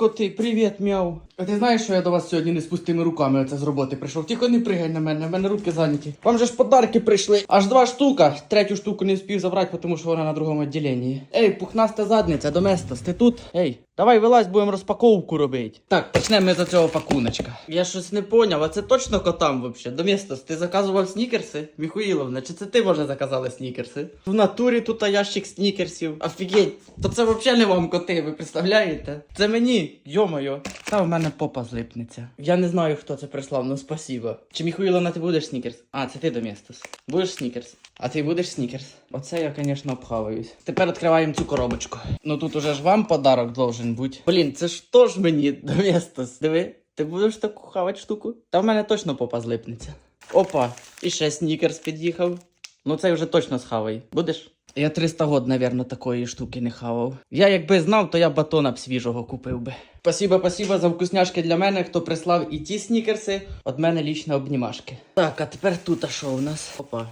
Коти, привіт, мяу. А ти знаєш, що я до вас сьогодні не з пустими руками оце з роботи прийшов? Тільки не пригай на мене, в мене руки зайняті. Вам же ж подарки прийшли. Аж два штука. Третю штуку не встиг забрати, тому що вона на другому відділенні. Ей, пухнаста задниця, Доместос, ти тут? Ей, давай вилазь, будемо розпаковку робити. Так, почнемо ми з цього пакуночка. Я щось не поняв, а це точно котам вообще? Доместос, ти заказував снікерси? Міхуїловна, чи це ти може заказали снікерси? В натурі тут ящик снікерсів. Офігеть, то це взагалі не вам коти, ви представляєте? Це мені, йомайо. Та в мене попа злипнеться. Я не знаю, хто це прислав, ну спасибо. Чи Міхуїловна, ти будеш снікерс? А, це ти Доместос. Будеш снікерс. А ти будеш снікерс. Оце я, звісно, обхаваюсь. Тепер відкриваємо цю коробочку. Ну тут уже ж вам подарок должен бути. Блін, це ж теж мені Доместос. Диви, ти будеш таку хавати штуку? Та в мене точно попа злипнеться. Опа, і ще снікерс під'їхав. Ну цей вже точно схавай. Будеш? Я 300 год, навірно, такої штуки не хавав. Я якби знав, то я батона б свіжого купив би. Спасибо, спасибо за вкусняшки для мене, хто прислав і ті снікерси. От мене лічно обнімашки. Так, а тепер тут а що у нас? Опа.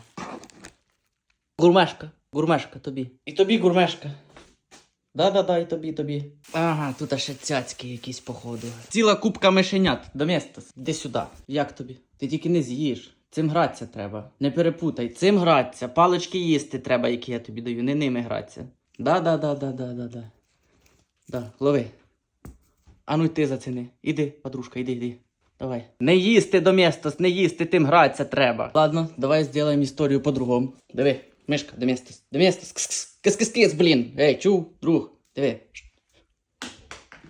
Гурмешка. Гурмешка тобі. І тобі гурмешка. Да-да-да, і тобі, тобі. Ага, тут ще цяцьки якісь, походу. Ціла купка мишенят. Доместос, іди сюди. Як тобі? Ти тільки не з'їш. Цим гратися треба. Не перепутай. Цим гратися. Палички їсти треба, які я тобі даю. Не ними гратися. Да-да-да-да-да-да-да. Да, лови. А ну й ти заціни. Іди, подружка, іди, іди. Давай. Не їсти доместос, не їсти, тим гратися треба. Ладно, давай зробимо історію по-другому. Диви, мишка, доместос. Доместос. Кс-кс. Кис-кис-кис, блін. Ей, чув, друг. Диви.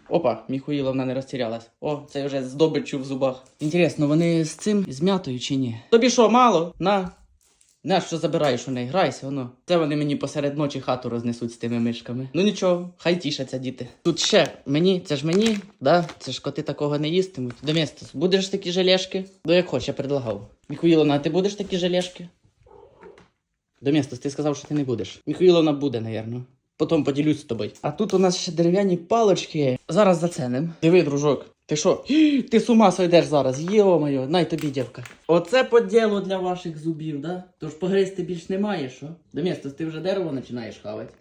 Опа, Міхуїловна не розтірялась. О, це вже здобичу в зубах. Інтересно, вони з цим з м'ятою чи ні? Тобі що, мало? На. На що забираєш у неї? Грайся, воно. Це вони мені посеред ночі хату рознесуть з тими мишками. Ну нічого, хай тішаться діти. Тут ще мені, це ж мені, да? Це ж коти такого не їстимуть. Доместос, будеш такі желешки? Ну як хочеш, я предлагав. Міхуїловна, ти будеш такі желешки? Доместос, ти сказав, що ти не будеш. Міхуїловна буде, напевно. Потім поділюсь з тобою. А тут у нас ще дерев'яні палочки. Зараз заценим. Диви, дружок. Ти що? Ти з ума сойдеш зараз. Йо-моє, най тобі, дівка. Оце по ділу для ваших зубів, да? Тож погризти більш немає, що? Доместос, ти вже дерево починаєш хавати.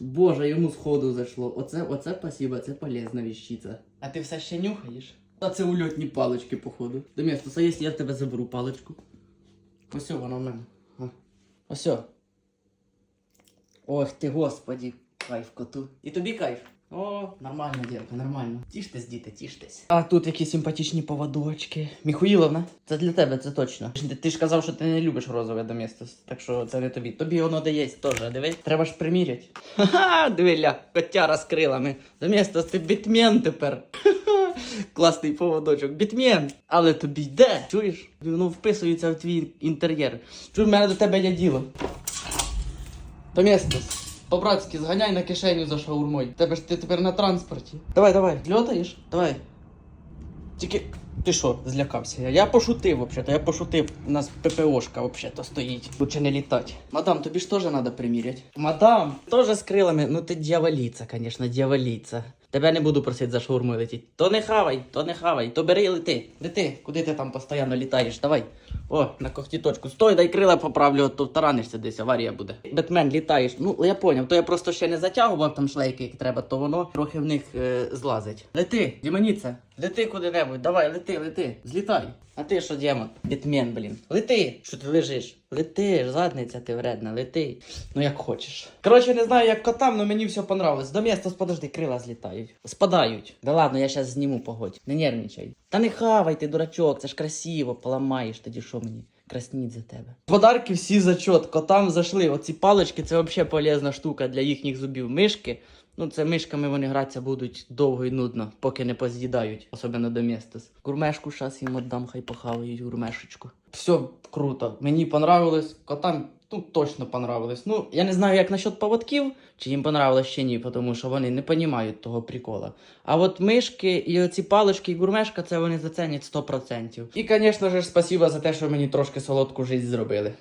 Боже, йому сходу зайшло. Оце, оце спасибо, це полезна віщиця. А ти все ще нюхаєш? Та це ульотні палички, походу. Доместос, а якщо я тебе заберу паличку? Ось вона в мене. Ось. Ох ти, господі, кайф коту. І тобі кайф. О, нормально, дівка, нормально. Тіштесь, діти, тіштесь. А тут які симпатичні поводочки. Міхуїловна, це для тебе, це точно. Ти, ти ж казав, що ти не любиш розове доместос, так що це не тобі. Тобі воно дає теж, диви. Треба ж приміряти. Ха-ха, дивиля, котяра з крилами. Доместос, ти бітмен тепер. Класний поводочок, бітмен. Але тобі йде, чуєш? Воно вписується в твій інтер'єр. Чуєш, в мене до тебе є діло. Доместос, по-братськи, зганяй на кишеню за шаурмой. Тебе ж ти тепер на транспорті. Давай, давай, льотаєш? Давай. Тільки. Ти що, злякався? Я, я пошутив, взагалі, я пошутив. У нас ППОшка взагалі стоїть. Лучше не літати. Мадам, тобі ж теж треба приміряти. Мадам, теж з крилами. Ну ти дьяволіця, звісно, дьяволіця. Тебе не буду просити за шаурму летіти. То не хавай, то не хавай, то бери і лети. Лети, куди ти там постійно літаєш? Давай. О, на когтіточку. Стой, дай крила поправлю, а то таранишся десь, аварія буде. Бетмен, літаєш. Ну, я поняв, то я просто ще не затягував там шлейки, як треба, то воно трохи в них е, злазить. Лети, дімоніця, лети куди-небудь, давай, лети, лети, злітай. А ти що, демон? Бітмен, блін. Лети! Що ти лежиш? Лети, задниця ти вредна, лети. Ну як хочеш. Коротше, не знаю, як котам, але мені все понравилось. До міста, подожди, крила злітають. Спадають. Да ладно, я зараз зніму погодь. Не нервничай. Та не хавай ти, дурачок, це ж красиво, поламаєш тоді, що мені. Красніть за тебе. Подарки всі за зачот, котам зайшли. Оці палички це взагалі полезна штука для їхніх зубів. Мишки. Ну, це мишками вони гратися будуть довго і нудно, поки не поз'їдають, особливо до містес. Гурмешку зараз їм віддам, хай похавають гурмешечку. Все круто. Мені понравилось. Котам ну, точно понравилось. Ну, я не знаю, як насчет поводків, чи їм понравилось чи ні, тому що вони не розуміють того прикола. А от мишки і оці палички і гурмешка, це вони зацінять 100%. І, звісно ж, спасіба за те, що мені трошки солодку життя зробили.